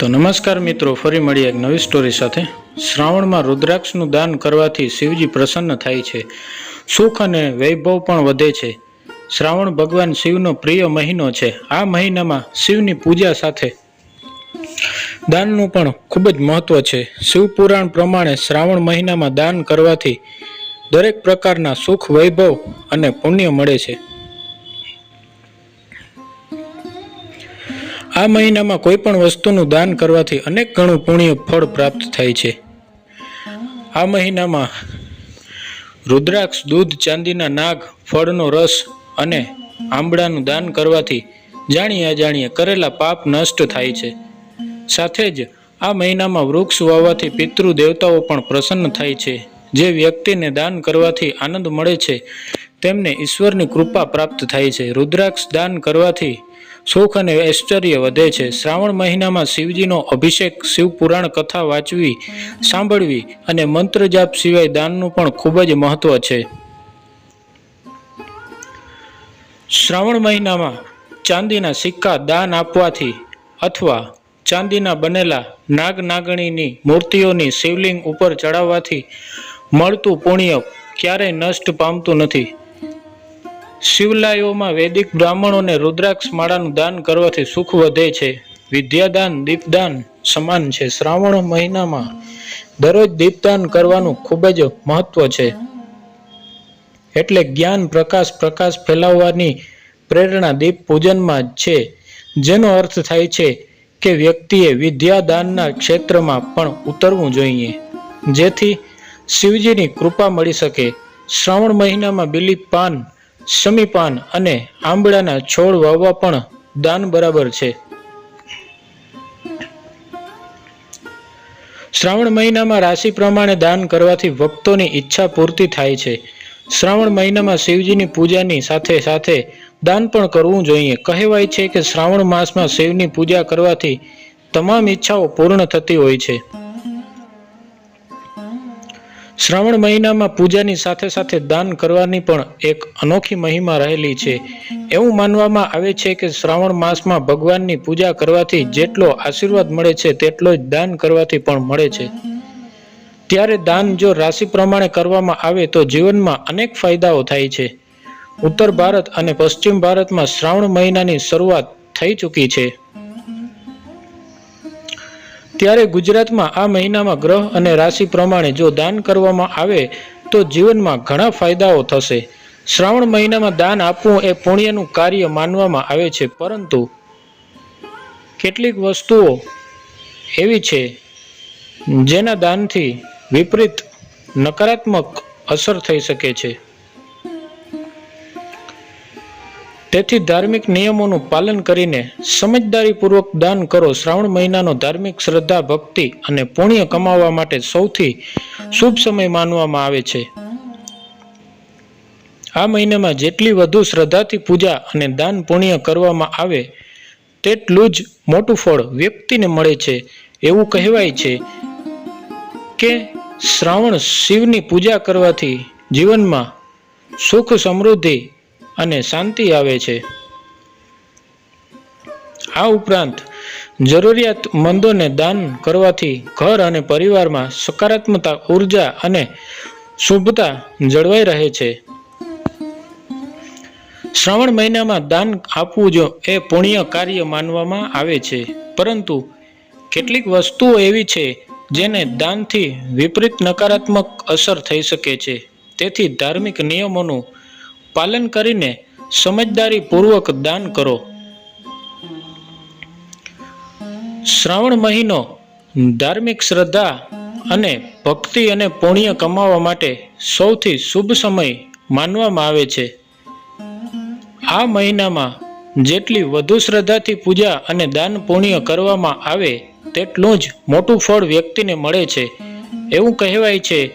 તો નમસ્કાર મિત્રો, ફરી મળી એક નવી સ્ટોરી સાથે. શ્રાવણમાં રુદ્રાક્ષનું દાન કરવાથી શિવજી પ્રસન્ન થાય છે. સુખ અને વૈભવ પણ વધે છે. શ્રાવણ ભગવાન શિવનો પ્રિય મહિનો છે. આ મહિનામાં શિવની પૂજા સાથે દાનનું પણ ખૂબ જ મહત્વ છે. શિવપુરાણ પ્રમાણે શ્રાવણ મહિનામાં દાન કરવાથી દરેક પ્રકારના સુખ, વૈભવ અને પુણ્ય મળે છે. આ મહિનામાં કોઈ પણ વસ્તુનું દાન કરવાથી અનેક ગણું પુણ્ય ફળ પ્રાપ્ત થાય છે. આ મહિનામાં રુદ્રાક્ષ, દૂધ, ચાંદીના નાગ, ફળનો રસ અને આંબળાનું દાન કરવાથી જાણીએ અજાણીએ કરેલા પાપ નષ્ટ થાય છે. સાથે જ આ મહિનામાં વૃક્ષ વાવવાથી પિતૃ દેવતાઓ પણ પ્રસન્ન થાય છે. જે વ્યક્તિને દાન કરવાથી આનંદ મળે છે, તેમને ઈશ્વરની કૃપા પ્રાપ્ત થાય છે. રુદ્રાક્ષ દાન કરવાથી સુખ અને ઐશ્વર્ય વધે છે. શ્રાવણ મહિનામાં શિવજીનો અભિષેક, શિવપુરાણ કથા વાંચવી, સાંભળવી અને મંત્ર જાપ સિવાય દાનનું પણ ખૂબ જ મહત્વ છે. શ્રાવણ મહિનામાં ચાંદીના સિક્કા દાન આપવાથી અથવા ચાંદીના બનેલા નાગ નાગણીની મૂર્તિઓની શિવલિંગ ઉપર ચડાવવાથી મળતું પુણ્ય ક્યારેય નષ્ટ પામતું નથી. શિવલાયોમાં વૈદિક બ્રાહ્મણોને રુદ્રાક્ષ માળાનું દાન કરવાથી સુખ વધે છે. વિદ્યાદાન, દીપદાન સમાન છે. શ્રાવણ મહિનામાં દરરોજ દીપદાન કરવાનું ખૂબ જ મહત્વ છે. એટલે જ્ઞાન પ્રકાશ પ્રકાશ ફેલાવવાની પ્રેરણા દીપ પૂજનમાં છે. જેનો અર્થ થાય છે કે વ્યક્તિએ વિદ્યાદાનના ક્ષેત્રમાં પણ ઉતરવું જોઈએ. જેથી શિવજીની કૃપા મળી શકે. શ્રાવણ મહિનામાં બિલીપ પાન સમીપાન અને આંબળાના છોડ વાવવા પણ દાન બરાબર છે. શ્રાવણ મહિનામાં રાશિ પ્રમાણે દાન કરવાથી ભક્તોની ઈચ્છા પૂર્તિ થાય છે. શ્રાવણ મહિનામાં શિવજીની પૂજાની સાથે સાથે દાન પણ કરવું જોઈએ. કહેવાય છે કે શ્રાવણ માસમાં શિવની પૂજા કરવાથી તમામ ઈચ્છાઓ પૂર્ણ થતી હોય છે. શ્રાવણ મહિનામાં પૂજાની સાથે સાથે દાન કરવાની પણ એક અનોખી મહિમા રહેલી છે. એવું માનવામાં આવે છે કે શ્રાવણ માસમાં ભગવાનની પૂજા કરવાથી જેટલો આશીર્વાદ મળે છે, તેટલો જ દાન કરવાથી પણ મળે છે. ત્યારે દાન જો રાશિ પ્રમાણે કરવામાં આવે તો જીવનમાં અનેક ફાયદાઓ થાય છે. ઉત્તર ભારત અને પશ્ચિમ ભારતમાં શ્રાવણ મહિનાની શરૂઆત થઈ ચૂકી છે. ત્યારે ગુજરાતમાં આ મહિનામાં ગ્રહ અને રાશિ પ્રમાણે જો દાન કરવામાં આવે, તો જીવનમાં ઘણા ફાયદાઓ થશે. શ્રાવણ મહિનામાં દાન આપવું એ પુણ્યનું કાર્ય માનવામાં આવે છે, પરંતુ કેટલીક વસ્તુઓ એવી છે, જેના દાનથી વિપરીત નકારાત્મક અસર થઈ શકે છે. તેથી ધાર્મિક નિયમોનું પાલન કરીને સમજદારીપૂર્વક દાન કરો. શ્રાવણ મહિનાનો ધાર્મિક શ્રદ્ધા, ભક્તિ અને પુણ્ય કમાવવા માટે સૌથી શુભ સમય માનવામાં આવે છે. આ મહિનામાં જેટલી વધુ શ્રદ્ધાથી પૂજા અને દાન પુણ્ય કરવામાં આવે, તેટલું જ મોટું ફળ વ્યક્તિને મળે છે. એવું કહેવાય છે કે શ્રાવણ શિવની પૂજા કરવાથી જીવનમાં સુખ સમૃદ્ધિ અને શાંતિ આવે છે. આ ઉપરાંત જરૂરિયાતમંદોને દાન કરવાથી ઘર અને પરિવારમાં સકારાત્મકતા ઊર્જા અને શુભતા જળવાઈ રહે છે. શ્રાવણ મહિનામાં દાન આપવું જો એ પુણ્ય કાર્ય માનવામાં આવે છે, પરંતુ કેટલીક વસ્તુઓ એવી છે જેને દાનથી વિપરીત નકારાત્મક અસર થઈ શકે છે. તેથી ધાર્મિક નિયમોનું પાલન કરીને સમજદારીપૂર્વક દાન કરો. શ્રાવણ મહિનો ધાર્મિક શ્રદ્ધા અને ભક્તિ અને પુણ્ય કમાવા માટે સૌથી શુભ સમય માનવામાં આવે છે. આ મહિનામાં જેટલી વધુ શ્રદ્ધાથી પૂજા અને દાન પુણ્ય કરવામાં આવે તેટલું જ મોટું ફળ વ્યક્તિને મળે છે. એવું કહેવાય છે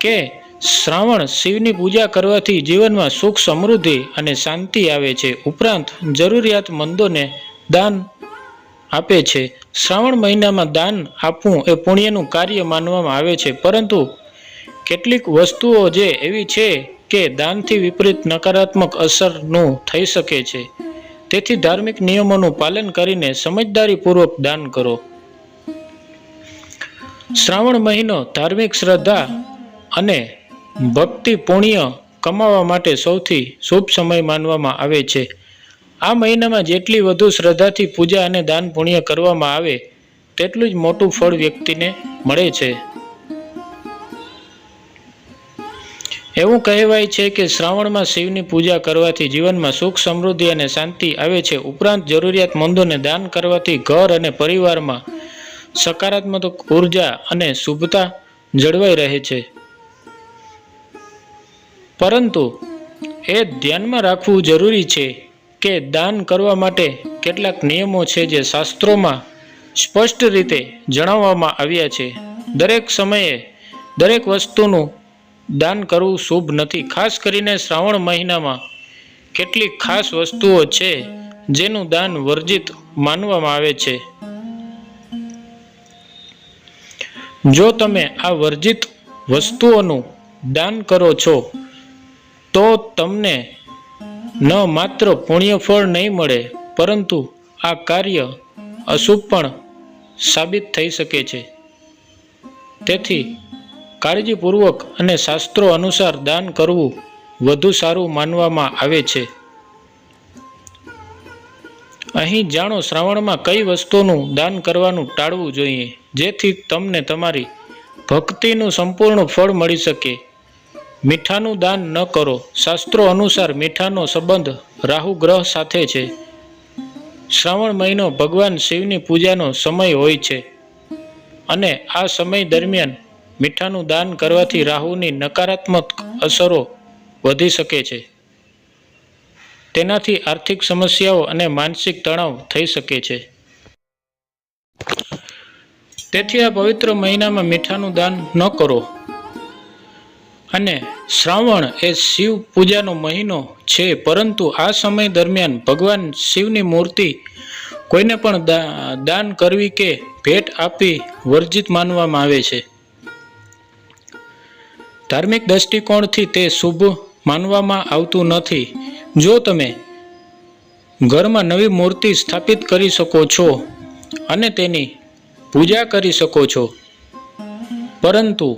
કે શ્રાવણ શિવની પૂજા કરવાથી જીવનમાં સુખ સમૃદ્ધિ અને શાંતિ આવે છે. ઉપરાંત જરૂરિયાતમંદોને દાન આપે છે. શ્રાવણ મહિનામાં દાન આપવું એ પુણ્યનું કાર્ય માનવામાં આવે છે. પરંતુ કેટલીક વસ્તુઓ જે એવી છે કે દાનથી વિપરીત નકારાત્મક અસરનું થઈ શકે છે. તેથી ધાર્મિક નિયમોનું પાલન કરીને સમજદારીપૂર્વક દાન કરો. શ્રાવણ મહિનો ધાર્મિક શ્રદ્ધા અને ભક્તિ પુણ્ય કમાવા માટે સૌથી શુભ સમય માનવામાં આવે છે. આ મહિનામાં જેટલી વધુ શ્રદ્ધાથી પૂજા અને દાન પુણ્ય કરવામાં આવે, તેટલું જ મોટું ફળ વ્યક્તિને મળે છે. એવું કહેવાય છે કે શ્રાવણમાં શિવની પૂજા કરવાથી જીવનમાં સુખ, સમૃદ્ધિ અને શાંતિ આવે છે. ઉપરાંત જરૂરિયાતમંદોને દાન કરવાથી ઘર અને પરિવારમાં સકારાત્મક ઊર્જા અને શુભતા જળવાઈ રહે છે. પરંતુ એ ધ્યાનમાં રાખવું જરૂરી છે કે દાન કરવા માટે કેટલાક નિયમો છે જે શાસ્ત્રોમાં સ્પષ્ટ રીતે જણાવવામાં આવ્યા છે. દરેક સમયે દરેક વસ્તુનું દાન કરવું શુભ નથી. ખાસ કરીને શ્રાવણ મહિનામાં કેટલીક ખાસ વસ્તુઓ છે જેનું દાન વર્જિત માનવામાં આવે છે. જો તમે આ વર્જિત વસ્તુઓનું દાન કરો છો તો તમને ન માત્ર પુણ્યફળ નહીં મળે, પરંતુ આ કાર્ય અશુભ પણ સાબિત થઈ શકે છે. તેથી કાળજીપૂર્વક અને શાસ્ત્રો અનુસાર દાન કરવું વધુ સારું માનવામાં આવે છે. અહીં જાણો શ્રાવણમાં કઈ વસ્તુનું દાન કરવાનું ટાળવું જોઈએ, જેથી તમને તમારી ભક્તિનું સંપૂર્ણ ફળ મળી શકે. મીઠાનું દાન ન કરો. શાસ્ત્રો અનુસાર મીઠાનો સંબંધ રાહુ ગ્રહ સાથે છે. શ્રાવણ મહિનો ભગવાન શિવની પૂજાનો સમય હોય છે. અને આ સમય દરમિયાન મીઠાનું દાન કરવાથી રાહુની નકારાત્મક અસરો વધી શકે છે. તેનાથી આર્થિક સમસ્યાઓ અને માનસિક તણાવ થઈ શકે છે. તેથી આ પવિત્ર મહિનામાં મીઠાનું દાન ન કરો. અને શ્રાવણ એ શિવ પૂજાનો મહિનો છે, પરંતુ આ સમય દરમિયાન ભગવાન શિવની મૂર્તિ કોઈને પણ દાન કરવી કે ભેટ આપવી વર્જિત માનવામાં આવે છે. ધાર્મિક દૃષ્ટિકોણથી તે શુભ માનવામાં આવતું નથી. જો તમે ઘરમાં નવી મૂર્તિ સ્થાપિત કરી શકો છો અને તેની પૂજા કરી શકો છો, પરંતુ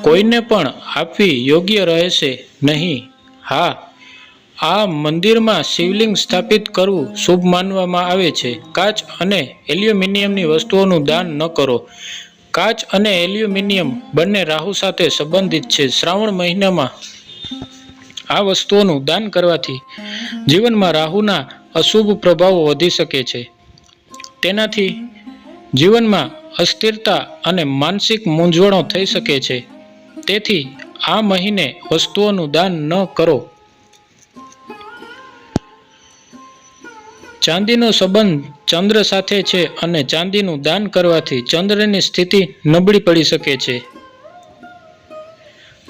કોઈને પણ આપવી યોગ્ય રહેશે નહીં. હા, આ મંદિરમાં શિવલિંગ સ્થાપિત કરવું શુભ માનવામાં આવે છે. કાચ અને એલ્યુમિનિયમની વસ્તુઓનું દાન ન કરો. કાચ અને એલ્યુમિનિયમ બંને રાહુ સાથે સંબંધિત છે. શ્રાવણ મહિનામાં આ વસ્તુઓનું દાન કરવાથી જીવનમાં રાહુના અશુભ પ્રભાવો વધી શકે છે. તેનાથી જીવનમાં અસ્થિરતા અને માનસિક મૂંઝવણો થઈ શકે છે. તેથી આ મહિને વસ્તુઓનું દાન ન કરો. ચાંદીનો સંબંધ ચંદ્ર સાથે છે અને ચાંદીનું દાન કરવાથી ચંદ્રની સ્થિતિ નબળી પડી શકે છે.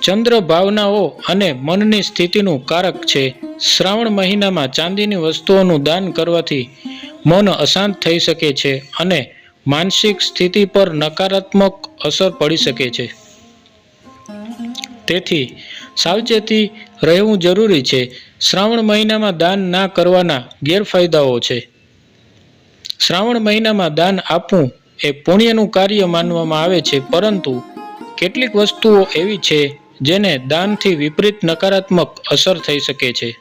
ચંદ્ર ભાવનાઓ અને મનની સ્થિતિનું કારક છે. શ્રાવણ મહિનામાં ચાંદીની વસ્તુઓનું દાન કરવાથી મન અશાંત થઈ શકે છે અને માનસિક સ્થિતિ પર નકારાત્મક અસર પડી શકે છે. તેથી સાવચેતી રહેવું જરૂરી છે. શ્રાવણ મહિનામાં દાન ના કરવાના ગેરફાયદાઓ છે. શ્રાવણ મહિનામાં દાન આપવું એ પુણ્યનું કાર્ય માનવામાં આવે છે, પરંતુ કેટલીક વસ્તુઓ એવી છે જેને દાનથી વિપરીત નકારાત્મક અસર થઈ શકે છે.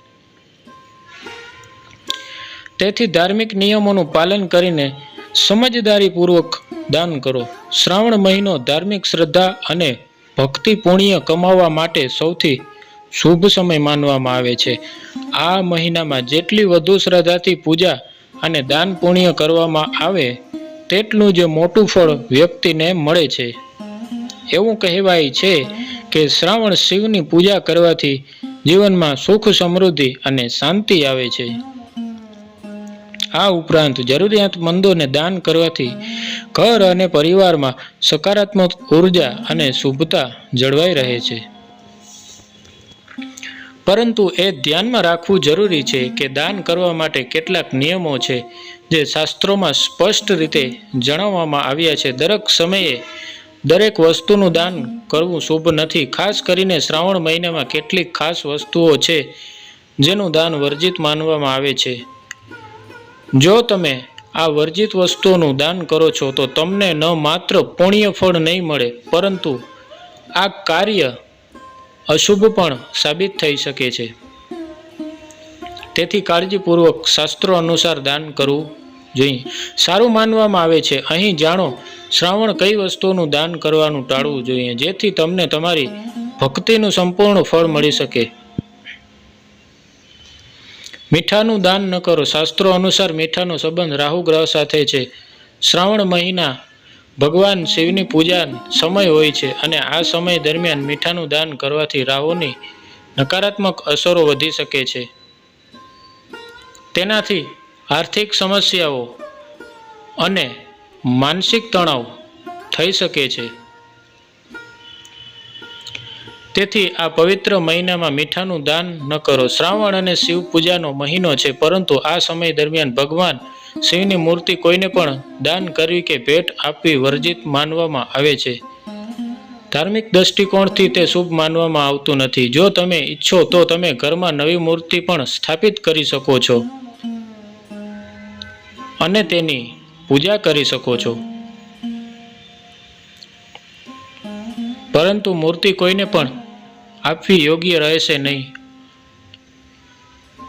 તેથી ધાર્મિક નિયમોનું પાલન કરીને સમજદારીપૂર્વક દાન કરો. શ્રાવણ મહિનો ધાર્મિક શ્રદ્ધા અને ભક્તિ પુણ્ય કમાવવા માટે સૌથી શુભ સમય માનવામાં આવે છે. આ મહિનામાં જેટલી વધુ શ્રદ્ધાથી પૂજા અને દાન પુણ્ય કરવામાં આવે, તેટલું જ મોટું ફળ વ્યક્તિને મળે છે. એવું કહેવાય છે કે શ્રાવણ શિવની પૂજા કરવાથી જીવનમાં સુખ સમૃદ્ધિ અને શાંતિ આવે છે. આ ઉપરાંત જરૂરિયાતમંદોને દાન કરવાથી ઘર અને પરિવારમાં સકારાત્મક ઊર્જા અને શુભતા જળવાઈ રહે છે. પરંતુ એ ધ્યાનમાં રાખવું જરૂરી છે કે દાન કરવા માટે કેટલાક નિયમો છે જે શાસ્ત્રોમાં સ્પષ્ટ રીતે જણાવવામાં આવ્યા છે. દરેક સમયે દરેક વસ્તુનું દાન કરવું શુભ નથી. ખાસ કરીને શ્રાવણ મહિનામાં કેટલીક ખાસ વસ્તુઓ છે જેનું દાન વર્જિત માનવામાં આવે છે. જો તમે આ વર્જિત વસ્તુઓનું દાન કરો છો, તો તમને ન માત્ર પુણ્ય ફળ નહીં મળે, પરંતુ આ કાર્ય અશુભ પણ સાબિત થઈ શકે છે. તેથી કાળજીપૂર્વક શાસ્ત્રો અનુસાર દાન કરવું જોઈએ. સારું માનવામાં આવે છે. અહીં જાણો, શ્રાવણ કઈ વસ્તુઓનું દાન કરવાનું ટાળવું જોઈએ, જેથી તમને તમારી ભક્તિનું સંપૂર્ણ ફળ મળી શકે. મીઠાનું દાન ન કરો. શાસ્ત્રો અનુસાર મીઠાનો સંબંધ રાહુ ગ્રહ સાથે છે. શ્રાવણ મહિના ભગવાન શિવની પૂજા સમય હોય છે અને આ સમય દરમિયાન મીઠાનું દાન કરવાથી રાહુની નકારાત્મક અસરો વધી શકે છે. તેનાથી આર્થિક સમસ્યાઓ અને માનસિક તણાવ થઈ શકે છે. તેથી આ પવિત્ર મહિનામાં મીઠાનું દાન ન કરો. શ્રાવણ અને શિવ પૂજાનો મહિનો છે, પરંતુ આ સમય દરમિયાન ભગવાન શિવની મૂર્તિ કોઈને પણ દાન કરવી કે ભેટ આપવી વર્જિત માનવામાં આવે છે. ધાર્મિક દૃષ્ટિકોણથી તે શુભ માનવામાં આવતું નથી. જો તમે ઈચ્છો તો તમે ઘરમાં નવી મૂર્તિ પણ સ્થાપિત કરી શકો છો અને તેની પૂજા કરી શકો છો. પરંતુ મૂર્તિ કોઈને પણ આપવી યોગ્ય રહેશે નહીં.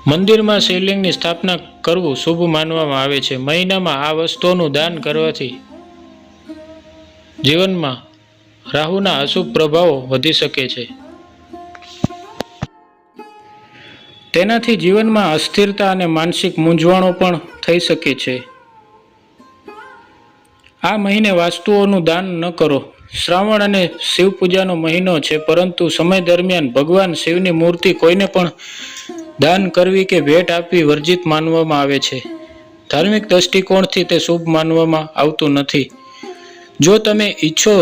મંદિરમાં શિવલિંગની સ્થાપના કરવું શુભ માનવામાં આવે છે. મહિનામાં આ વસ્તુઓનું દાન કરવાથી જીવનમાં રાહુના અશુભ પ્રભાવો વધી શકે છે. તેનાથી જીવનમાં અસ્થિરતા અને માનસિક મૂંઝવણો પણ થઈ શકે છે. આ મહિને વાસ્તુઓનું દાન ન કરો. શ્રાવણ અને શિવ પૂજાનો મહિનો છે, પરંતુ સમય દરમિયાન ભગવાન શિવની મૂર્તિ કોઈને પણ દાન કરવી કે ભેટ આપવી વર્જિત માનવામાં આવે છે. ધાર્મિક દ્રષ્ટિકોણથી તે શુભ માનવામાં આવતું નથી. જો તમે ઈચ્છો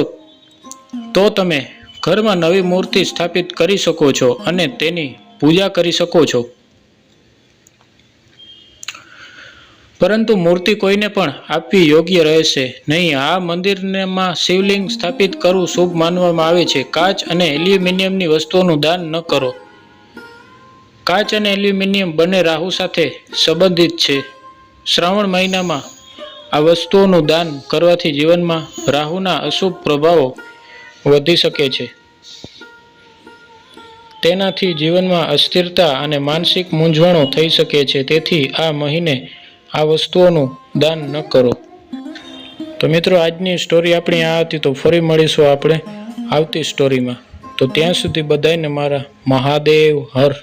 તો તમે ઘરમાં નવી મૂર્તિ સ્થાપિત કરી શકો છો અને તેની પૂજા કરી શકો છો. પરંતુ મૂર્તિ કોઈને પણ આપવી યોગ્ય રહેશે નહીં. આ મંદિરમાં શિવલિંગ સ્થાપિત કરવું શુભ માનવામાં આવે છે. કાચ અને એલ્યુમિનિયમની વસ્તુઓનું દાન ન કરો. કાચ અને એલ્યુમિનિયમ બંને રાહુ સાથે સંબંધિત છે. શ્રાવણ મહિનામાં આ વસ્તુઓનું દાન કરવાથી જીવનમાં રાહુના અશુભ પ્રભાવો વધી શકે છે. તેનાથી જીવનમાં અસ્થિરતા અને માનસિક મૂંઝવણો થઈ શકે છે. તેથી આ મહિને આ વસ્તુઓનું દાન ન કરો. તો મિત્રો, આજની સ્ટોરી આપણી આ હતી, તો ફરી મળીશું આપણે આવતી સ્ટોરીમાં તો ત્યાં સુધી બધાને મારા મહાદેવ હર.